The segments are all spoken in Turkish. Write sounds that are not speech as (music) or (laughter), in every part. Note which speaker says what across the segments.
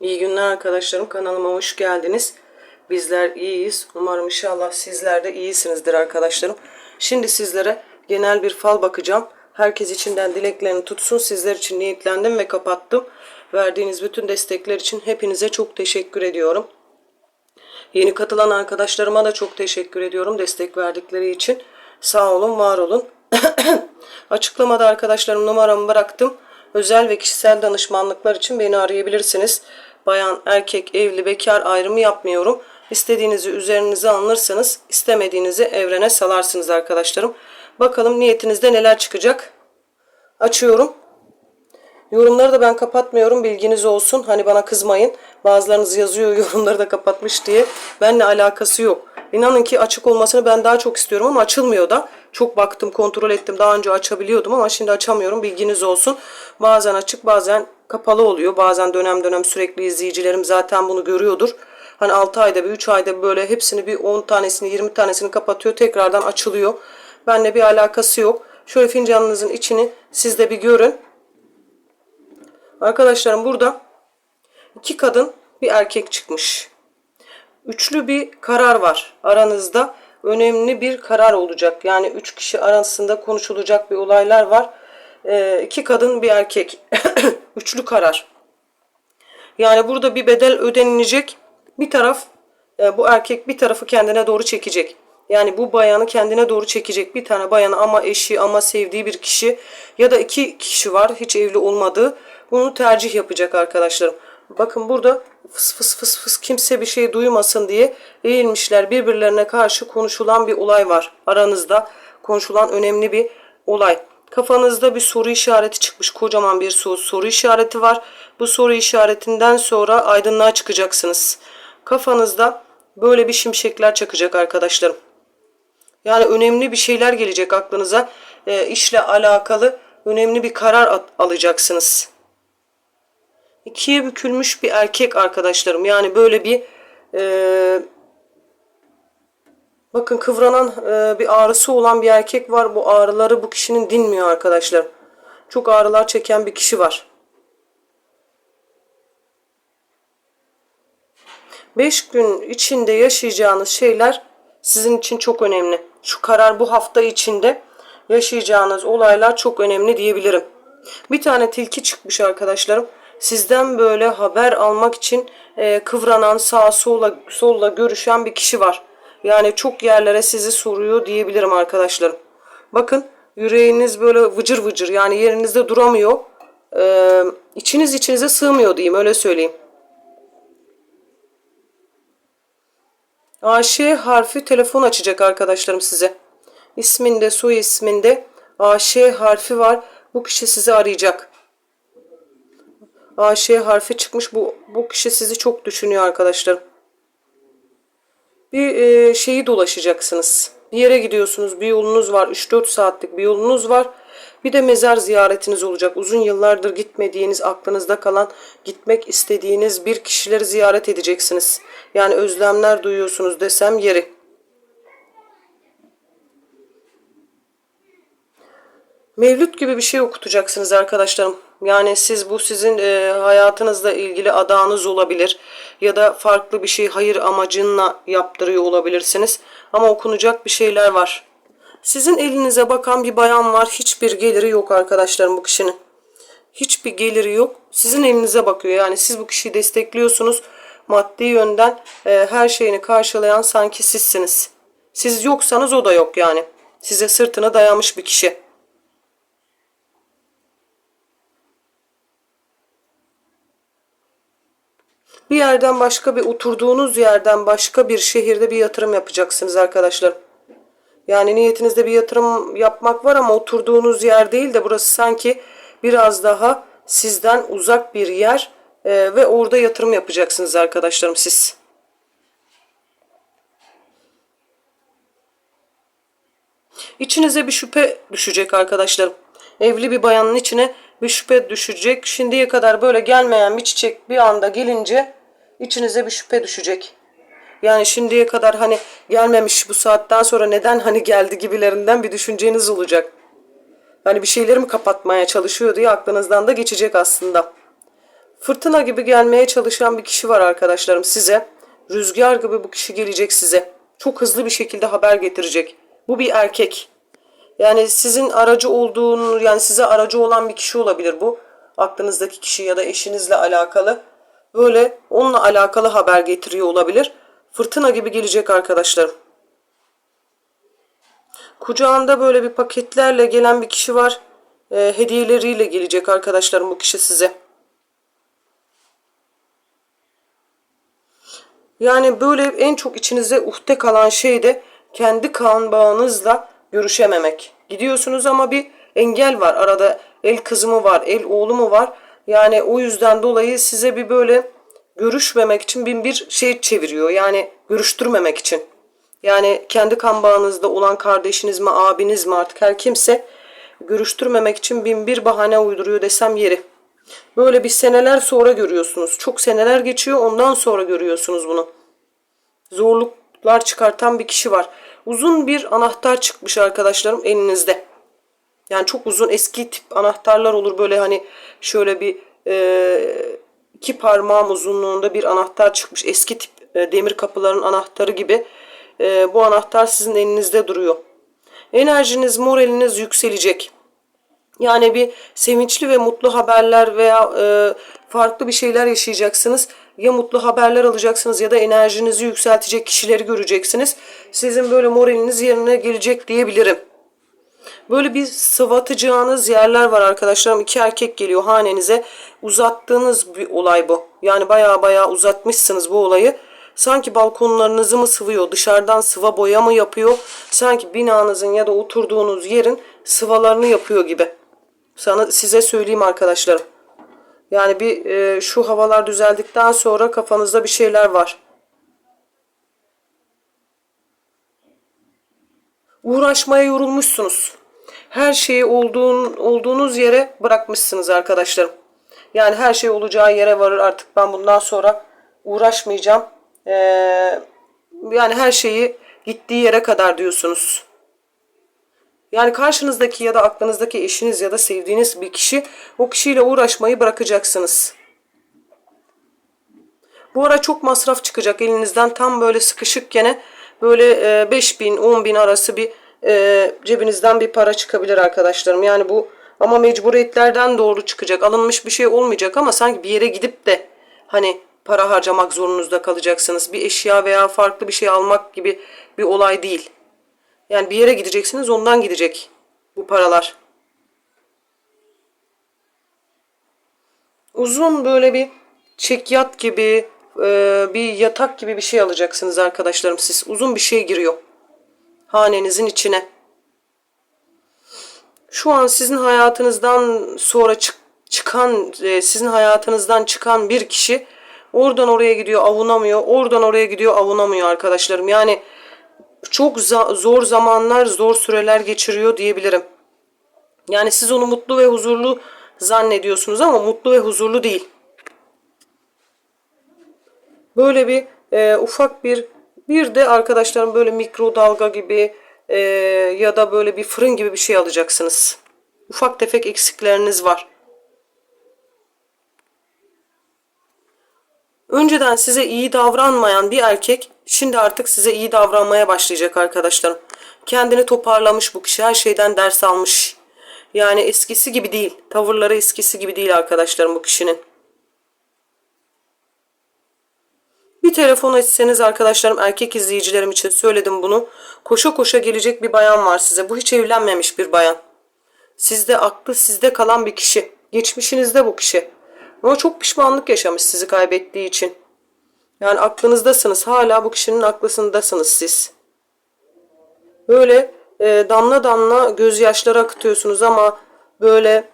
Speaker 1: İyi günler arkadaşlarım. Kanalıma hoş geldiniz. Bizler iyiyiz. Umarım inşallah sizler de iyisinizdir arkadaşlarım. Şimdi sizlere genel bir fal bakacağım. Herkes içinden dileklerini tutsun. Sizler için niyetlendim ve kapattım. Verdiğiniz bütün destekler için hepinize çok teşekkür ediyorum. Yeni katılan arkadaşlarıma da çok teşekkür ediyorum destek verdikleri için. Sağ olun, var olun. (clears throat) Açıklamada arkadaşlarım numaramı bıraktım. Özel ve kişisel danışmanlıklar için beni arayabilirsiniz. Bayan, erkek, evli, bekar ayrımı yapmıyorum. İstediğinizi üzerinize alınırsanız istemediğinizi evrene salarsınız arkadaşlarım. Bakalım niyetinizde neler çıkacak. Açıyorum. Yorumları da ben kapatmıyorum bilginiz olsun. Hani bana kızmayın. Bazılarınız yazıyor (laughs) yorumları da kapatmış diye. Benle alakası yok. İnanın ki açık olmasını ben daha çok istiyorum ama açılmıyor da. Çok baktım kontrol ettim. Daha önce açabiliyordum ama şimdi açamıyorum. Bilginiz olsun. Bazen açık bazen kapalı oluyor. Bazen dönem dönem sürekli izleyicilerim zaten bunu görüyordur. Hani 6 ayda bir 3 ayda böyle hepsini bir 10 tanesini 20 tanesini kapatıyor. Tekrardan açılıyor. Benle bir alakası yok. Şöyle fincanınızın içini siz de bir görün. Arkadaşlarım burada iki kadın bir erkek çıkmış. Üçlü bir karar var aranızda. Önemli bir karar olacak. Yani üç kişi arasında konuşulacak bir olaylar var. Ee, iki kadın bir erkek. (coughs) Üçlü karar. Yani burada bir bedel ödenilecek. Bir taraf e, bu erkek bir tarafı kendine doğru çekecek. Yani bu bayanı kendine doğru çekecek bir tane bayanı ama eşi ama sevdiği bir kişi ya da iki kişi var hiç evli olmadığı bunu tercih yapacak arkadaşlarım. Bakın burada fıs fıs fıs fıs kimse bir şey duymasın diye eğilmişler birbirlerine karşı konuşulan bir olay var. Aranızda konuşulan önemli bir olay. Kafanızda bir soru işareti çıkmış. Kocaman bir soru, soru işareti var. Bu soru işaretinden sonra aydınlığa çıkacaksınız. Kafanızda böyle bir şimşekler çakacak arkadaşlarım. Yani önemli bir şeyler gelecek aklınıza. E, işle alakalı önemli bir karar alacaksınız. İkiye bükülmüş bir erkek arkadaşlarım. Yani böyle bir e, bakın kıvranan e, bir ağrısı olan bir erkek var. Bu ağrıları bu kişinin dinmiyor arkadaşlar. Çok ağrılar çeken bir kişi var. 5 gün içinde yaşayacağınız şeyler sizin için çok önemli. Şu karar bu hafta içinde yaşayacağınız olaylar çok önemli diyebilirim. Bir tane tilki çıkmış arkadaşlarım. Sizden böyle haber almak için e, kıvranan sağa sola, solla görüşen bir kişi var. Yani çok yerlere sizi soruyor diyebilirim arkadaşlarım. Bakın yüreğiniz böyle vıcır vıcır yani yerinizde duramıyor. E, içiniz içinize sığmıyor diyeyim öyle söyleyeyim. AŞ harfi telefon açacak arkadaşlarım size. İsminde, soy isminde AŞ harfi var. Bu kişi sizi arayacak. AŞ harfi çıkmış. Bu, bu kişi sizi çok düşünüyor arkadaşlarım. Bir e, şeyi dolaşacaksınız. Bir yere gidiyorsunuz. Bir yolunuz var. 3-4 saatlik bir yolunuz var. Bir de mezar ziyaretiniz olacak. Uzun yıllardır gitmediğiniz, aklınızda kalan, gitmek istediğiniz bir kişileri ziyaret edeceksiniz. Yani özlemler duyuyorsunuz desem yeri. Mevlüt gibi bir şey okutacaksınız arkadaşlarım. Yani siz bu sizin e, hayatınızla ilgili adağınız olabilir ya da farklı bir şey hayır amacınla yaptırıyor olabilirsiniz. Ama okunacak bir şeyler var. Sizin elinize bakan bir bayan var. Hiçbir geliri yok arkadaşlarım bu kişinin. Hiçbir geliri yok. Sizin elinize bakıyor. Yani siz bu kişiyi destekliyorsunuz. Maddi yönden e, her şeyini karşılayan sanki sizsiniz. Siz yoksanız o da yok yani. Size sırtına dayamış bir kişi. Bir yerden başka bir oturduğunuz yerden başka bir şehirde bir yatırım yapacaksınız arkadaşlar. Yani niyetinizde bir yatırım yapmak var ama oturduğunuz yer değil de burası sanki biraz daha sizden uzak bir yer e, ve orada yatırım yapacaksınız arkadaşlarım siz. İçinize bir şüphe düşecek arkadaşlarım. Evli bir bayanın içine bir şüphe düşecek. Şimdiye kadar böyle gelmeyen bir çiçek bir anda gelince içinize bir şüphe düşecek. Yani şimdiye kadar hani gelmemiş bu saatten sonra neden hani geldi gibilerinden bir düşünceniz olacak. Hani bir şeyleri mi kapatmaya çalışıyor diye aklınızdan da geçecek aslında. Fırtına gibi gelmeye çalışan bir kişi var arkadaşlarım size. Rüzgar gibi bu kişi gelecek size. Çok hızlı bir şekilde haber getirecek. Bu bir erkek. Yani sizin aracı olduğunu yani size aracı olan bir kişi olabilir bu. Aklınızdaki kişi ya da eşinizle alakalı. Böyle onunla alakalı haber getiriyor olabilir. Fırtına gibi gelecek arkadaşlarım. Kucağında böyle bir paketlerle gelen bir kişi var. Ee, hediyeleriyle gelecek arkadaşlarım bu kişi size. Yani böyle en çok içinize uhde kalan şey de kendi kan bağınızla görüşememek. Gidiyorsunuz ama bir engel var. Arada el kızı mı var, el oğlu mu var? Yani o yüzden dolayı size bir böyle görüşmemek için bin bir şey çeviriyor. Yani görüştürmemek için. Yani kendi kan bağınızda olan kardeşiniz mi, abiniz mi artık her kimse görüştürmemek için bin bir bahane uyduruyor desem yeri. Böyle bir seneler sonra görüyorsunuz. Çok seneler geçiyor ondan sonra görüyorsunuz bunu. Zorluklar çıkartan bir kişi var. Uzun bir anahtar çıkmış arkadaşlarım elinizde. Yani çok uzun eski tip anahtarlar olur böyle hani şöyle bir e, iki parmağım uzunluğunda bir anahtar çıkmış. Eski tip e, demir kapıların anahtarı gibi. E, bu anahtar sizin elinizde duruyor. Enerjiniz, moraliniz yükselecek. Yani bir sevinçli ve mutlu haberler veya e, farklı bir şeyler yaşayacaksınız. Ya mutlu haberler alacaksınız ya da enerjinizi yükseltecek kişileri göreceksiniz. Sizin böyle moraliniz yerine gelecek diyebilirim. Böyle bir sıvatacağınız yerler var arkadaşlarım. İki erkek geliyor hanenize. Uzattığınız bir olay bu. Yani baya baya uzatmışsınız bu olayı. Sanki balkonlarınızı mı sıvıyor, dışarıdan sıva boya mı yapıyor? Sanki binanızın ya da oturduğunuz yerin sıvalarını yapıyor gibi. Sana size söyleyeyim arkadaşlarım. Yani bir e, şu havalar düzeldikten sonra kafanızda bir şeyler var. Uğraşmaya yorulmuşsunuz. Her şeyi olduğun, olduğunuz yere bırakmışsınız arkadaşlarım. Yani her şey olacağı yere varır artık ben bundan sonra uğraşmayacağım. Ee, yani her şeyi gittiği yere kadar diyorsunuz. Yani karşınızdaki ya da aklınızdaki eşiniz ya da sevdiğiniz bir kişi o kişiyle uğraşmayı bırakacaksınız. Bu ara çok masraf çıkacak elinizden tam böyle sıkışık gene böyle e, 5 bin 10 bin arası bir e, cebinizden bir para çıkabilir arkadaşlarım. Yani bu ama mecburiyetlerden doğru çıkacak alınmış bir şey olmayacak ama sanki bir yere gidip de hani para harcamak zorunuzda kalacaksınız. Bir eşya veya farklı bir şey almak gibi bir olay değil. Yani bir yere gideceksiniz ondan gidecek bu paralar. Uzun böyle bir çekyat gibi e, bir yatak gibi bir şey alacaksınız arkadaşlarım siz. Uzun bir şey giriyor hanenizin içine. Şu an sizin hayatınızdan sonra çık, çıkan, e, sizin hayatınızdan çıkan bir kişi oradan oraya gidiyor avunamıyor, oradan oraya gidiyor avunamıyor arkadaşlarım. Yani çok zor zamanlar, zor süreler geçiriyor diyebilirim. Yani siz onu mutlu ve huzurlu zannediyorsunuz ama mutlu ve huzurlu değil. Böyle bir e, ufak bir bir de arkadaşlarım böyle mikrodalga gibi e, ya da böyle bir fırın gibi bir şey alacaksınız. Ufak tefek eksikleriniz var. Önceden size iyi davranmayan bir erkek şimdi artık size iyi davranmaya başlayacak arkadaşlarım. Kendini toparlamış bu kişi her şeyden ders almış. Yani eskisi gibi değil. Tavırları eskisi gibi değil arkadaşlarım bu kişinin. Bir telefon etseniz arkadaşlarım erkek izleyicilerim için söyledim bunu. Koşa koşa gelecek bir bayan var size. Bu hiç evlenmemiş bir bayan. Sizde aklı sizde kalan bir kişi. Geçmişinizde bu kişi. Ama çok pişmanlık yaşamış sizi kaybettiği için. Yani aklınızdasınız. Hala bu kişinin aklısındasınız siz. Böyle e, damla damla gözyaşları akıtıyorsunuz ama böyle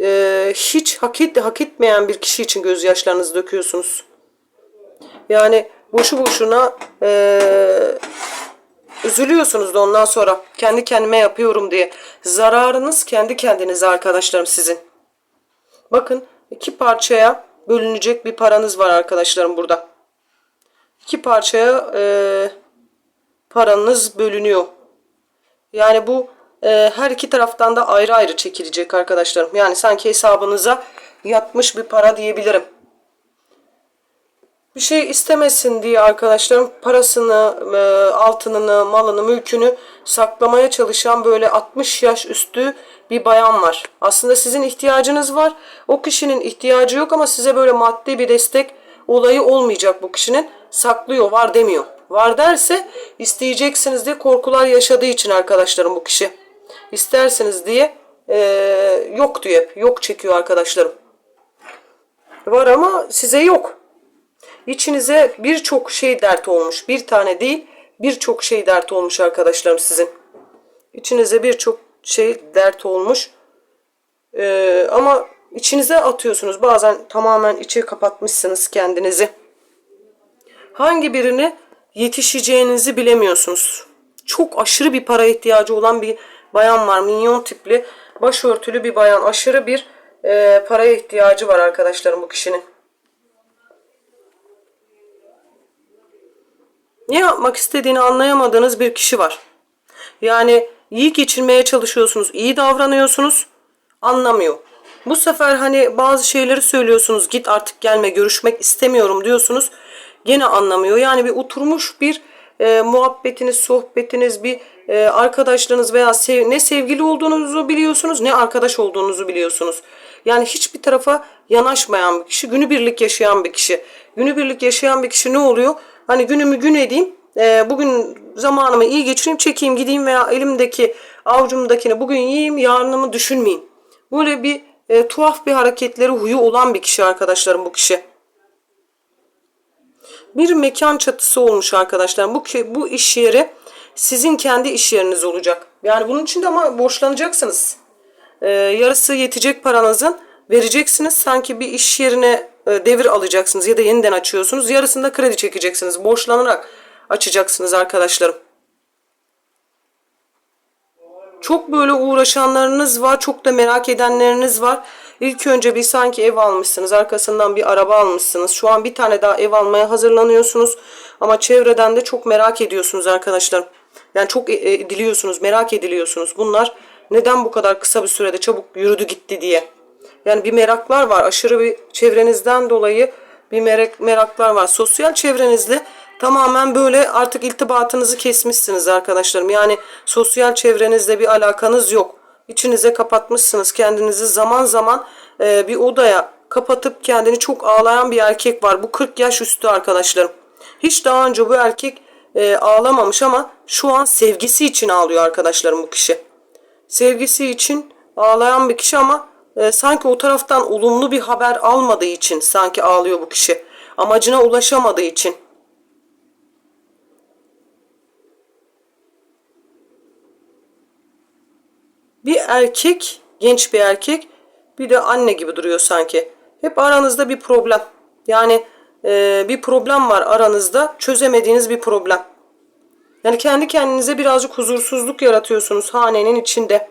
Speaker 1: e, hiç hak, et, hak etmeyen bir kişi için gözyaşlarınızı döküyorsunuz. Yani boşu boşuna e, üzülüyorsunuz da ondan sonra kendi kendime yapıyorum diye. Zararınız kendi kendinize arkadaşlarım sizin. Bakın iki parçaya bölünecek bir paranız var arkadaşlarım burada. İki parçaya e, paranız bölünüyor. Yani bu e, her iki taraftan da ayrı ayrı çekilecek arkadaşlarım. Yani sanki hesabınıza yatmış bir para diyebilirim. Bir şey istemesin diye arkadaşlarım parasını, e, altınını, malını, mülkünü saklamaya çalışan böyle 60 yaş üstü bir bayan var. Aslında sizin ihtiyacınız var. O kişinin ihtiyacı yok ama size böyle maddi bir destek olayı olmayacak bu kişinin. Saklıyor, var demiyor. Var derse isteyeceksiniz diye korkular yaşadığı için arkadaşlarım bu kişi. İsterseniz diye e, yok diyor hep. Yok çekiyor arkadaşlarım. Var ama size yok. İçinize birçok şey dert olmuş. Bir tane değil, birçok şey dert olmuş arkadaşlarım sizin. İçinize birçok şey dert olmuş. Ee, ama içinize atıyorsunuz. Bazen tamamen içe kapatmışsınız kendinizi. Hangi birini yetişeceğinizi bilemiyorsunuz. Çok aşırı bir para ihtiyacı olan bir bayan var. Minyon tipli, başörtülü bir bayan. Aşırı bir e, paraya ihtiyacı var arkadaşlarım bu kişinin. ne yapmak istediğini anlayamadığınız bir kişi var. Yani iyi geçinmeye çalışıyorsunuz, iyi davranıyorsunuz, anlamıyor. Bu sefer hani bazı şeyleri söylüyorsunuz, git artık gelme, görüşmek istemiyorum diyorsunuz, gene anlamıyor. Yani bir oturmuş bir e, muhabbetiniz, sohbetiniz, bir e, arkadaşlarınız veya sev, ne sevgili olduğunuzu biliyorsunuz, ne arkadaş olduğunuzu biliyorsunuz. Yani hiçbir tarafa yanaşmayan bir kişi, günübirlik yaşayan bir kişi. Günübirlik yaşayan bir kişi ne oluyor? Hani günümü gün edeyim, e, bugün zamanımı iyi geçireyim, çekeyim, gideyim veya elimdeki avucumdakini bugün yiyeyim, yarınımı düşünmeyeyim. Böyle bir e, tuhaf bir hareketleri, huyu olan bir kişi arkadaşlarım bu kişi. Bir mekan çatısı olmuş arkadaşlar. Bu bu iş yeri sizin kendi iş yeriniz olacak. Yani bunun için de ama borçlanacaksınız. E, yarısı yetecek paranızın vereceksiniz. Sanki bir iş yerine e, devir alacaksınız ya da yeniden açıyorsunuz. Yarısında kredi çekeceksiniz. Borçlanarak açacaksınız arkadaşlarım. Çok böyle uğraşanlarınız var. Çok da merak edenleriniz var. İlk önce bir sanki ev almışsınız. Arkasından bir araba almışsınız. Şu an bir tane daha ev almaya hazırlanıyorsunuz. Ama çevreden de çok merak ediyorsunuz arkadaşlar. Yani çok e, ediliyorsunuz, merak ediliyorsunuz. Bunlar neden bu kadar kısa bir sürede çabuk yürüdü gitti diye. Yani bir meraklar var. Aşırı bir çevrenizden dolayı bir merak, meraklar var. Sosyal çevrenizle tamamen böyle artık iltibatınızı kesmişsiniz arkadaşlarım. Yani sosyal çevrenizle bir alakanız yok. İçinize kapatmışsınız kendinizi zaman zaman e, bir odaya kapatıp kendini çok ağlayan bir erkek var. Bu 40 yaş üstü arkadaşlarım. Hiç daha önce bu erkek e, ağlamamış ama şu an sevgisi için ağlıyor arkadaşlarım bu kişi. Sevgisi için ağlayan bir kişi ama e, sanki o taraftan olumlu bir haber almadığı için sanki ağlıyor bu kişi. Amacına ulaşamadığı için. Bir erkek, genç bir erkek, bir de anne gibi duruyor sanki. Hep aranızda bir problem. Yani e, bir problem var aranızda, çözemediğiniz bir problem. Yani kendi kendinize birazcık huzursuzluk yaratıyorsunuz hanenin içinde.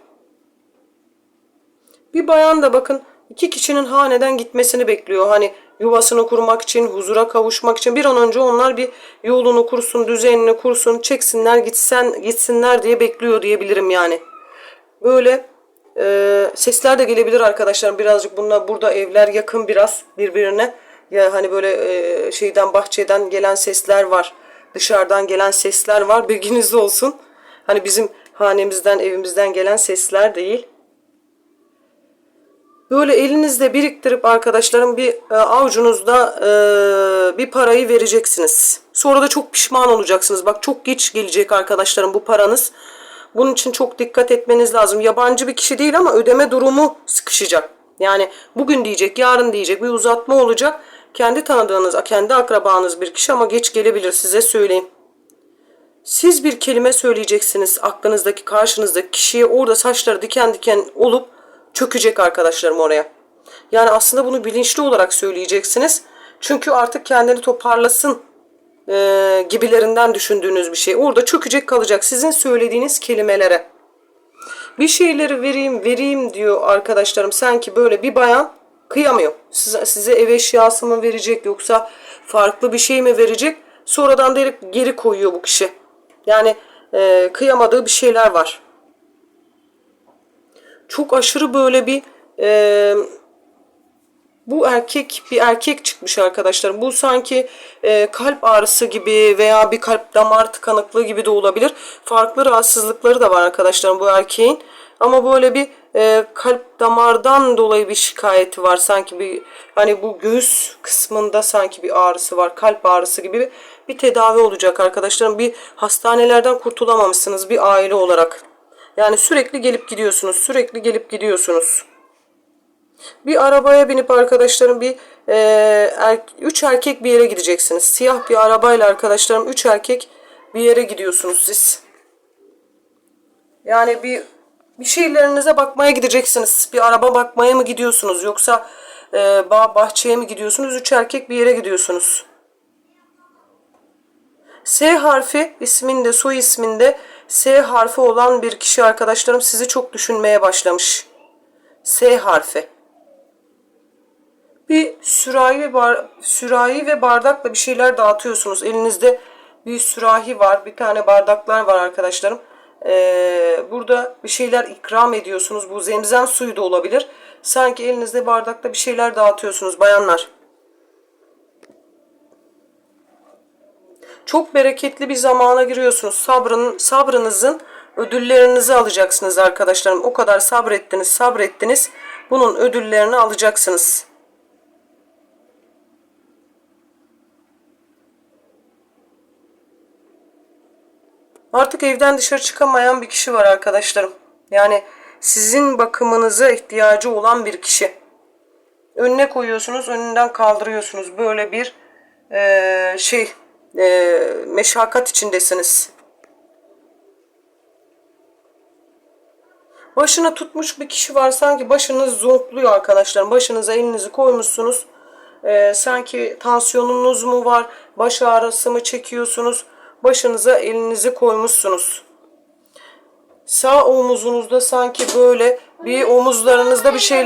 Speaker 1: Bir bayan da bakın iki kişinin haneden gitmesini bekliyor. Hani yuvasını kurmak için, huzura kavuşmak için bir an önce onlar bir yolunu kursun, düzenini kursun, çeksinler, gitsen gitsinler diye bekliyor diyebilirim yani. Böyle e, sesler de gelebilir arkadaşlar. Birazcık bunlar burada evler yakın biraz birbirine. Ya hani böyle e, şeyden bahçeden gelen sesler var. Dışarıdan gelen sesler var. Bilginizde olsun. Hani bizim hanemizden, evimizden gelen sesler değil. Böyle elinizde biriktirip arkadaşlarım bir e, avucunuzda e, bir parayı vereceksiniz. Sonra da çok pişman olacaksınız. Bak çok geç gelecek arkadaşlarım bu paranız. Bunun için çok dikkat etmeniz lazım. Yabancı bir kişi değil ama ödeme durumu sıkışacak. Yani bugün diyecek, yarın diyecek bir uzatma olacak. Kendi tanıdığınız, kendi akrabanız bir kişi ama geç gelebilir size söyleyeyim. Siz bir kelime söyleyeceksiniz aklınızdaki karşınızdaki kişiye orada saçları diken diken olup çökecek arkadaşlarım oraya. Yani aslında bunu bilinçli olarak söyleyeceksiniz. Çünkü artık kendini toparlasın e, gibilerinden düşündüğünüz bir şey. Orada çökecek kalacak sizin söylediğiniz kelimelere. Bir şeyleri vereyim vereyim diyor arkadaşlarım. Sanki böyle bir bayan kıyamıyor. Size, size ev eşyası mı verecek yoksa farklı bir şey mi verecek? Sonradan direkt geri koyuyor bu kişi. Yani e, kıyamadığı bir şeyler var çok aşırı böyle bir e, Bu erkek bir erkek çıkmış arkadaşlar. Bu sanki e, kalp ağrısı gibi veya bir kalp damar tıkanıklığı gibi de olabilir. Farklı rahatsızlıkları da var arkadaşlar bu erkeğin. Ama böyle bir e, kalp damardan dolayı bir şikayeti var. Sanki bir hani bu göğüs kısmında sanki bir ağrısı var. Kalp ağrısı gibi bir tedavi olacak arkadaşlarım. Bir hastanelerden kurtulamamışsınız bir aile olarak. Yani sürekli gelip gidiyorsunuz. Sürekli gelip gidiyorsunuz. Bir arabaya binip arkadaşlarım bir e, er, üç erkek bir yere gideceksiniz. Siyah bir arabayla arkadaşlarım üç erkek bir yere gidiyorsunuz siz. Yani bir bir şeylerinize bakmaya gideceksiniz. Bir araba bakmaya mı gidiyorsunuz yoksa e, bağ bahçeye mi gidiyorsunuz? Üç erkek bir yere gidiyorsunuz. S harfi isminde soy isminde S harfi olan bir kişi arkadaşlarım sizi çok düşünmeye başlamış. S harfi. Bir sürahi bar, sürahi ve bardakla bir şeyler dağıtıyorsunuz. Elinizde bir sürahi var, bir tane bardaklar var arkadaşlarım. Ee, burada bir şeyler ikram ediyorsunuz. Bu zemzem suyu da olabilir. Sanki elinizde bardakta bir şeyler dağıtıyorsunuz bayanlar. Çok bereketli bir zamana giriyorsunuz. Sabrın, sabrınızın ödüllerinizi alacaksınız arkadaşlarım. O kadar sabrettiniz, sabrettiniz. Bunun ödüllerini alacaksınız. Artık evden dışarı çıkamayan bir kişi var arkadaşlarım. Yani sizin bakımınıza ihtiyacı olan bir kişi. Önüne koyuyorsunuz, önünden kaldırıyorsunuz. Böyle bir eee, şey eee, meşakkat içindesiniz. Başına tutmuş bir kişi var. Sanki başınız zonkluyor arkadaşlarım. Başınıza elinizi koymuşsunuz. Ee, sanki tansiyonunuz mu var? Baş ağrısı mı çekiyorsunuz? Başınıza elinizi koymuşsunuz. Sağ omuzunuzda sanki böyle bir omuzlarınızda bir şey